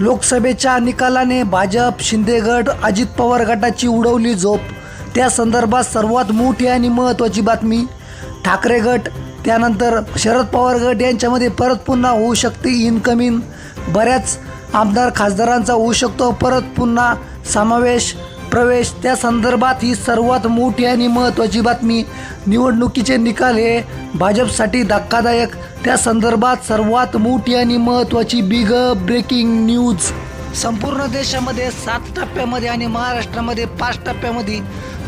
लोकसभेच्या निकालाने भाजप शिंदे गट अजित पवार गटाची उडवली झोप. त्या संदर्भात सर्वात मोठी आणि महत्त्वाची बातमी ठाकरे गट त्यानंतर शरद पवार गट यांच्यामध्ये परत पुन्हा होऊ शकते इनकमिंग बऱ्याच आमदार खासदारांचा होऊ शकतो परत पुन्हा समावेश प्रवेश. त्या संदर्भात ही सर्वात मोठी आणि महत्त्वाची बातमी. निवडणुकीचे निकाल हे भाजपसाठी धक्कादायक त्या संदर्भात सर्वात मोठी आणि महत्त्वाची बिग ब्रेकिंग न्यूज. संपूर्ण देशामध्ये सात टप्प्यामध्ये आणि महाराष्ट्रामध्ये पाच टप्प्यामध्ये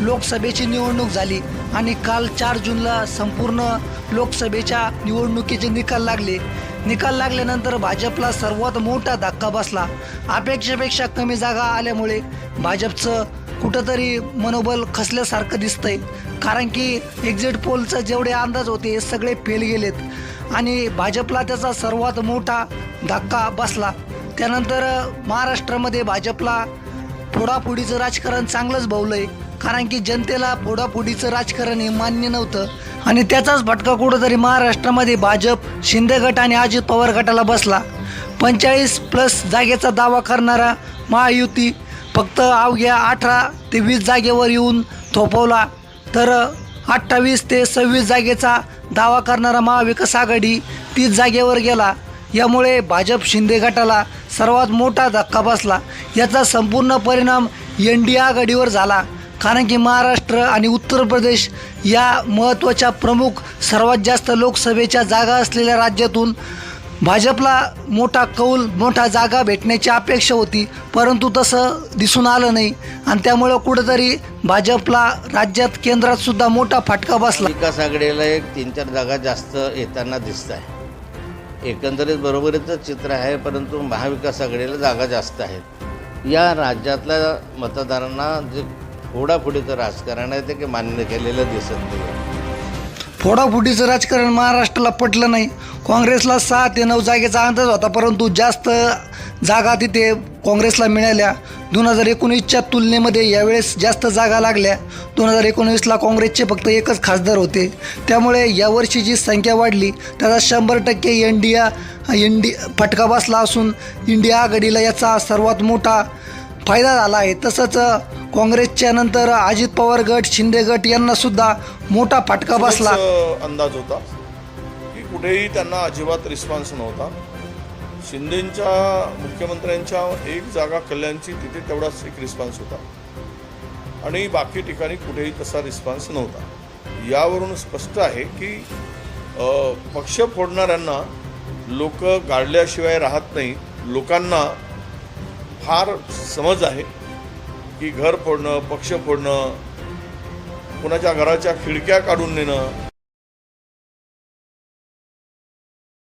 लोकसभेची निवडणूक झाली आणि काल चार जूनला संपूर्ण लोकसभेच्या निवडणुकीचे निकाल लागले. निकाल लागल्यानंतर भाजपला सर्वात मोठा धक्का बसला. अपेक्षेपेक्षा कमी जागा आल्यामुळे भाजपचं कुठंतरी मनोबल खसल्यासारखं दिसतंय. कारण की एक्झिट पोलचं जेवढे अंदाज होते हे सगळे फेल गेलेत. आणि भाजपला त्याचा सर्वात मोठा धक्का बसला. त्यानंतर महाराष्ट्रामध्ये भाजपला फोडाफोडीचं राजकारण चांगलंच भवलंय कारण की जनतेला फोडाफोडीचं राजकारण हे मान्य नव्हतं. आणि त्याचाच भटका कुठंतरी महाराष्ट्रामध्ये भाजप शिंदे गट आणि अजित पवार गटाला बसला. पंचेचाळीस प्लस जागेचा दावा करणारा महायुती फक्त अवघ्या अठरा ते वीस जागेवर येऊन थोपवला. तर अठ्ठावीस ते सव्वीस जागेचा दावा करणारा महाविकास आघाडी तीस जागेवर गेला. यामुळे भाजप शिंदे गटाला सर्वात मोठा धक्का बसला. याचा संपूर्ण परिणाम एन डी आघाडीवर झाला. कारण की महाराष्ट्र आणि उत्तर प्रदेश या महत्त्वाच्या प्रमुख सर्वात जास्त लोकसभेच्या जागा असलेल्या राज्यातून भाजपला मोठा कौल मोठा जागा भेटण्याची अपेक्षा होती परंतु तसं दिसून आलं नाही. आणि त्यामुळं कुठंतरी भाजपला राज्यात केंद्रात सुद्धा मोठा फटका बसला. विकास आघाडीला एक तीन चार जागा जास्त येताना दिसत आहे एकंदरीत बरोबरीचं चित्र आहे परंतु महाविकास आघाडीला जागा जास्त आहेत. या राज्यातल्या मतदारांना जे फोडाफोडीचं राजकारण आहे ते काही मान्य केलेलं दिसत नाही फोडाफुटीचं राजकारण महाराष्ट्राला पटलं नाही. काँग्रेसला सहा ते नऊ जागेचा अंदाज होता परंतु जास्त जागा तिथे काँग्रेसला मिळाल्या. दोन हजार एकोणीसच्या तुलनेमध्ये यावेळेस जास्त जागा लागल्या. दोन हजार एकोणीसला काँग्रेसचे फक्त एकच खासदार होते. त्यामुळे यावर्षी जी संख्या वाढली त्याचा शंभर टक्के इंडिया इंडि फटका बसला असून इंडिया आघाडीला याचा सर्वात मोठा फायदा झाला आहे. तसंच काँग्रेसच्या नंतर अजित पवार गट शिंदे गट यांना सुद्धा मोठा फटका बसला. अंदाज होता की कुठेही त्यांना अजिबात रिस्पॉन्स नव्हता. शिंदेंच्या मुख्यमंत्र्यांच्या एक जागा कल्याणची तिथे तेवढाच एक रिस्पॉन्स होता. आणि बाकी ठिकाणी कुठेही तसा रिस्पॉन्स नव्हता. यावरून स्पष्ट आहे की पक्ष फोडणाऱ्यांना लोक गाडल्याशिवाय राहत नाही. लोकांना फार समज आहे. की घर फोडणं पक्ष फोडणं कुणाच्या घराच्या खिडक्या काढून नेणं